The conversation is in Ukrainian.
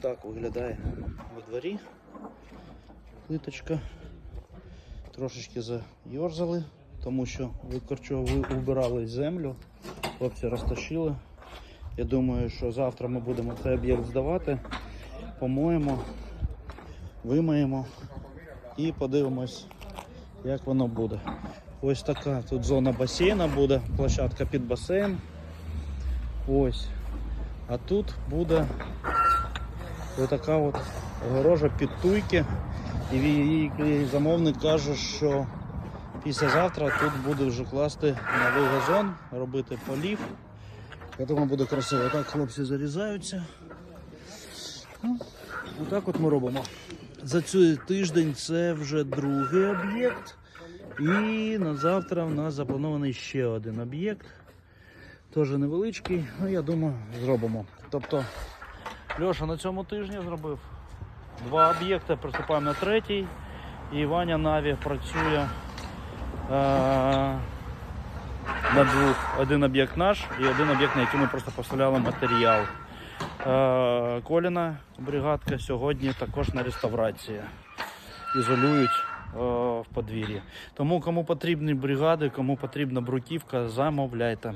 Так виглядає во дворі. Плиточка. Трошечки зайорзали, тому що викорчовували, убирали землю. Хлопці розташили. Я думаю, що завтра ми будемо цей об'єкт здавати, помоємо, вимаємо і подивимось, як воно буде. Ось така тут зона басейна буде, площадка під басейн. Ось. А тут буде ось така от огорожа під туйки. І замовник каже, що післязавтра тут буде вже класти новий газон, робити полів. Я думаю, буде красиво. Так хлопці зарізаються. Ну, Отак от ми робимо. За цей тиждень це вже другий об'єкт. І на завтра в нас запланований ще один об'єкт. Теж невеличкий, ну я думаю, зробимо. Тобто, Льоша на цьому тижні зробив два об'єкти, приступаємо на третій. І Ваня Наві працює е, на двох. Один об'єкт наш і один об'єкт, на який ми просто поставляли матеріал. Е, Коліна бригадка сьогодні також на реставрації. Ізолюють е, в подвір'ї. Тому кому потрібні бригади, кому потрібна бруківка, замовляйте.